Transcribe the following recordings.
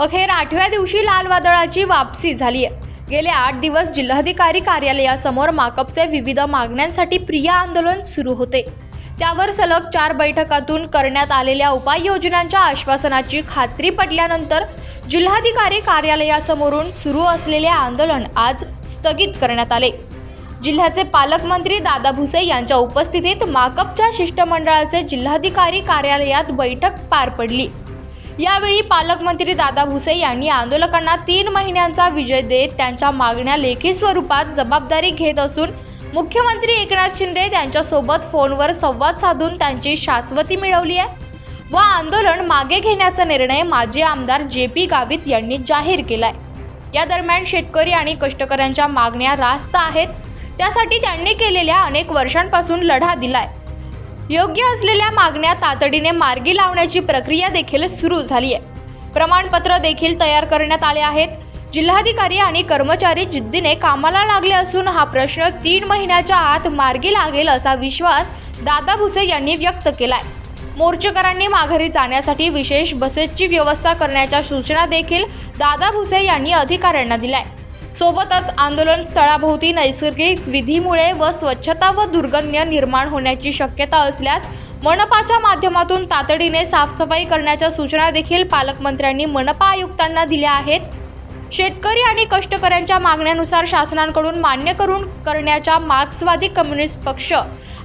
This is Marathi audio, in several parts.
अखेर आठव्या दिवशी लाल वादळाची वापसी झाली आहे. गेले आठ दिवस जिल्हाधिकारी कार्यालयासमोर माकपचे विविध मागण्यांसाठी प्रिय आंदोलन सुरू होते. त्यावर सलग चार बैठकातून करण्यात आलेल्या उपाययोजनांच्या आश्वासनाची खात्री पटल्यानंतर जिल्हाधिकारी कार्यालयासमोरून सुरू असलेले आंदोलन आज स्थगित करण्यात आले. जिल्ह्याचे पालकमंत्री दादा भुसे यांच्या उपस्थितीत माकपच्या शिष्टमंडळाचे जिल्हाधिकारी कार्यालयात बैठक पार पडली. यावेळी पालकमंत्री दादा भुसे यांनी आंदोलकांना तीन महिन्यांचा विजय देत त्यांच्या मागण्या लेखी स्वरूपात जबाबदारी घेत असून मुख्यमंत्री एकनाथ शिंदे त्यांच्यासोबत फोनवर संवाद साधून त्यांची शाश्वती मिळवली आहे. व आंदोलन मागे घेण्याचा निर्णय माजी आमदार जे पी गावित यांनी जाहीर केलाय. या दरम्यान शेतकरी आणि कष्टकऱ्यांच्या मागण्या रास्त आहेत. त्यासाठी त्यांनी केलेल्या अनेक वर्षांपासून लढा दिलाय. योग्य असलेल्या मागण्या तातडीने मार्गी लावण्याची प्रक्रिया देखील सुरू झाली आहे. प्रमाणपत्र देखील तयार करण्यात आले आहेत. जिल्हाधिकारी आणि कर्मचारी जिद्दीने कामाला लागले असून हा प्रश्न तीन महिन्याच्या आत मार्गी लागेल असा विश्वास दादा भुसे यांनी व्यक्त केलाय. मोर्चेकरांनी माघारी जाण्यासाठी विशेष बसेसची व्यवस्था करण्याच्या सूचना देखील दादा भुसे यांनी अधिकाऱ्यांना दिलाय सोबतच आंदोलन स्थळाभोवती नैसर्गिक विधीमुळे व स्वच्छता व दुर्गण्य निर्माण होण्याची शक्यता असल्यास मनपाच्या माध्यमातून तातडीने साफसफाई करण्याच्या सूचना देखील पालकमंत्र्यांनी मनपा आयुक्तांना दिल्या आहेत. शेतकरी आणि कष्टकऱ्यांच्या मागण्यानुसार शासनांकडून मान्य करून करण्याच्या मार्क्सवादी कम्युनिस्ट पक्ष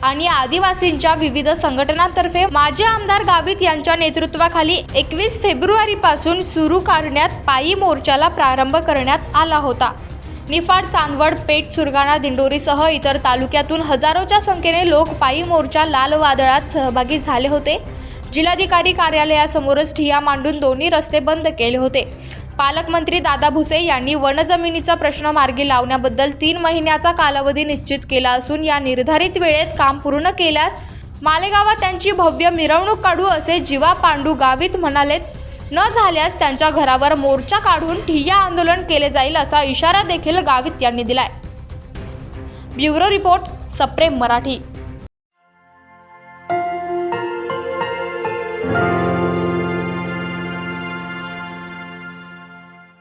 आणि आदिवासींच्या विविध संघटनांतर्फे माजी आमदार गावित यांच्या नेतृत्वाखाली एकवीस फेब्रुवारीपासून सुरू करण्यात पायी मोर्चाला प्रारंभ करण्यात आला होता. निफाड चांदवड पेठ सुरगाणा दिंडोरीसह इतर तालुक्यातून हजारोच्या संख्येने लोक पायी मोर्चा लाल वादळात सहभागी झाले होते. जिल्हाधिकारी कार्यालयासमोरच ठिया मांडून दोन्ही रस्ते बंद केले होते. पालकमंत्री दादा भुसे यांनी वनजमिनीचा प्रश्न मार्गी लावण्याबद्दल तीन महिन्याचा कालावधी निश्चित केला असून या निर्धारित वेळेत काम पूर्ण केल्यास मालेगावात त्यांची भव्य मिरवणूक काढू असे जीवा पांडू गावित म्हणालेत. न झाल्यास त्यांच्या घरावर मोर्चा काढून ठिय्या आंदोलन केले जाईल असा इशारा देखील गावित यांनी दिलाय. ब्युरो रिपोर्ट सप्रेम मराठी.